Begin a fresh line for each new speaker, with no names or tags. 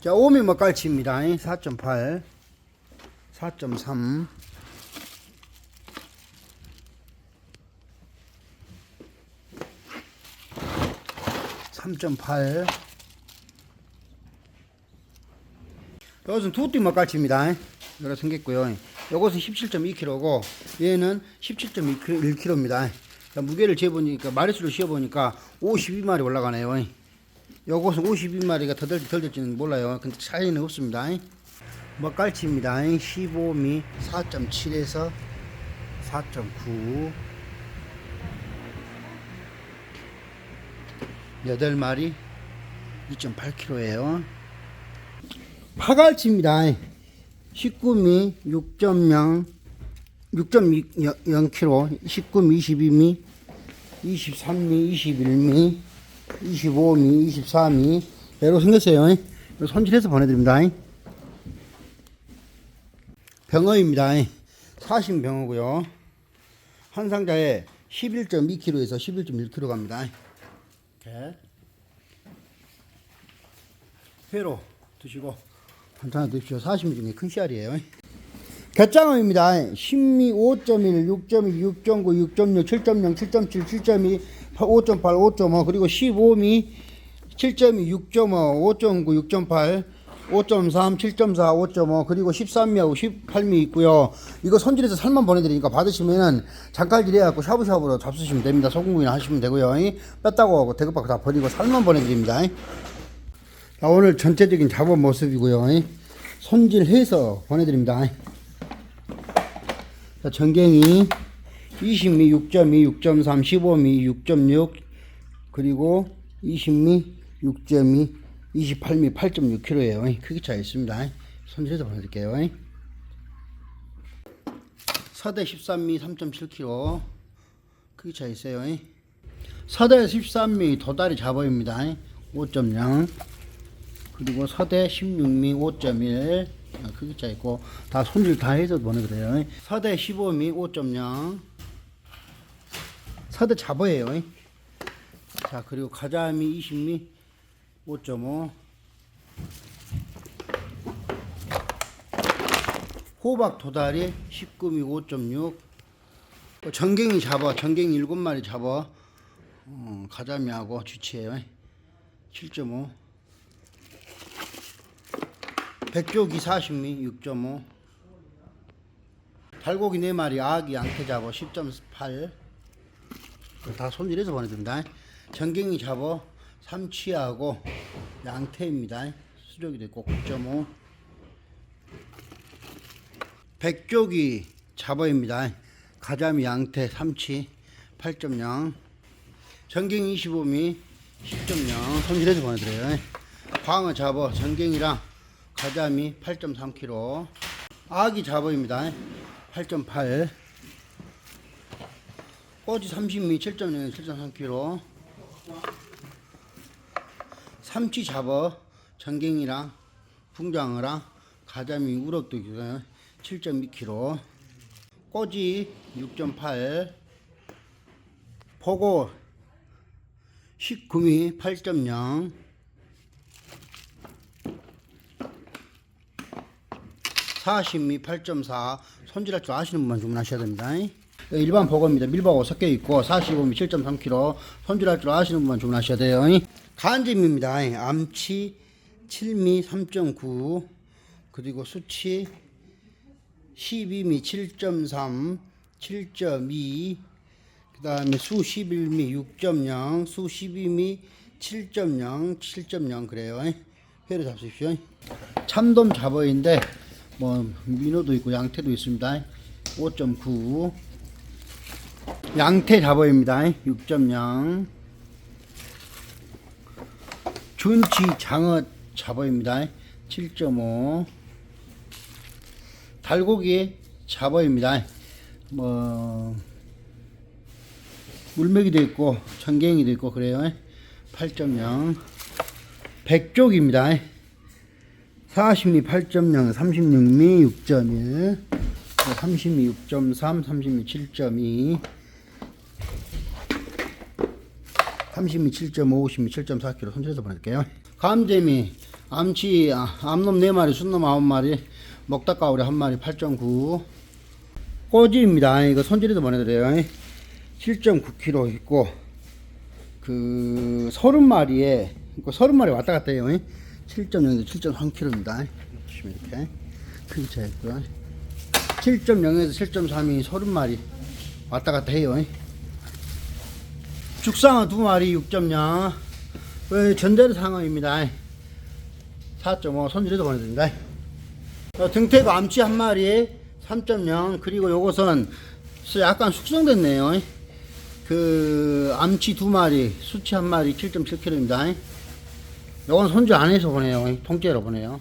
자, 오미 먹갈치입니다. 4.8, 4.3. (3.8) 이것은 두띠 먹갈치입니다. 이렇게 생겼고요. 이것은 17.2kg고 얘는 17.1kg입니다. 무게를 재보니까 마리수를 씌워보니까 52마리 올라가네요 요것은 52마리가 더 될지 덜 될지는 몰라요. 근데 차이는 없습니다. 먹갈치입니다. 15미 4.7에서 4.9 8마리 2.8kg예요. 파갈치입니다. 19미 6.0 6.0kg 19미 22미 23미 21미 25미, 24미 배로 생겼어요. 손질해서 보내드립니다. 병어입니다. 사신 병어고요. 한 상자에 11.2kg에서 11.1kg 갑니다. 이렇게 회로 드시고 한잔 드십시오. 사시미 중에 큰 씨알이에요. 갯장어입니다. 10미 5.1, 6.2, 6.9, 6.6, 7.0, 7.7, 7.2, 5.8, 5.5 그리고 15미 7.2, 6.5, 5.9, 6.8 5.3, 7.4, 5.5 그리고 13미하고 18미 있고요. 이거 손질해서 살만 보내드리니까 받으시면은 장칼질 해갖고 샤브샤브로 잡수시면 됩니다. 소금구이나 하시면 되고요. 뺐다고 하고 대급받고 다 버리고 살만 보내드립니다. 자, 오늘 전체적인 작업 모습이고요. 손질해서 보내드립니다. 자, 전갱이 20미 6.2, 6.3, 15미 6.6 그리고 20미 6.2, 28미 8.6kg예요. 크기 차이 있습니다. 손질해서 보내드릴게요. 서대 13미 3.7kg 크기 차이 있어요. 서대 13미 도다리 잡어입니다. 5.0 그리고 서대 16미 5.1 크기 차 있고 다 손질 다 해서 보내드려요. 서대 15미 5.0 서대 잡어예요. 자 그리고 가자미 20미 5.5 호박 도다리 19미 5.6 전갱이 잡아 전갱이 7마리 잡아. 어, 가자미하고 주치예요. 7.5 백조기 40미 6.5 달고기 4마리 아기 양태 잡어 10.8 다 손질해서 보내준다. 전갱이 잡어 삼치하고 양태입니다. 수족이 됐고 9.5 백조기 잡어입니다. 가자미 양태 삼치 8.0 전갱이 25미 10.0 손질해서 보내드려요. 광어 잡어 전갱이랑 가자미 8.3kg 아기 잡어입니다. 8.8 꼬지 30미 7.0 7.3kg 삼치 잡어 전갱이랑 풍장어랑 가자미 우럭도 있어요. 7.2kg 꼬지 6.8 포고 19미 8.0 40미 8.4 손질할 줄 아시는 분만 주문하셔야 됩니다. 일반 버거입니다. 밀버거 섞여 있고 45미 7.3kg 손질할 줄 아시는 분만 주문하셔야 돼요. 간짐입니다. 암치 7미 3.9 그리고 수치 12미 7.3 7.2 그 다음에 수 11미 6.0 수 12미 7.0 7.0 그래요. 회를 잡수십시오. 참돔 잡어인데 뭐 민어도 있고 양태도 있습니다. 5.9 양태 잡어입니다. 6.0 준치 장어 잡어입니다. 7.5 달고기 잡어입니다. 뭐 물메기도 있고 청갱이도 있고 그래요. 8.0 백쪽입니다. 40미 8.0, 36미 6.1, 30미 6.3, 30미 7.2, 30미 7.5, 50미 7.4kg 손질해서 보낼게요. 감재미, 암치, 아, 암놈 4마리, 순놈 9마리, 먹다가오리 1마리 8.9. 꼬지입니다. 이거 손질해서 보내드려요. 7.9kg 있고, 그, 30마리에, 그 30마리 왔다 갔다 해요. 7.0에서 7.3kg입니다. 보시면 이렇게. 크기 차이 있고요. 7.0에서 7.3이 30마리 왔다 갔다 해요. 죽상어 두 마리 6.0. 어, 전대로 상어입니다. 4.5 손질해서 보내드립니다. 어, 등태가 암치 한 마리에 3.0 그리고 요것은 약간 숙성됐네요. 그 암치 두 마리, 수치 한 마리 7.7kg입니다. 요건 손질 안 해서 보내요. 통째로 보내요.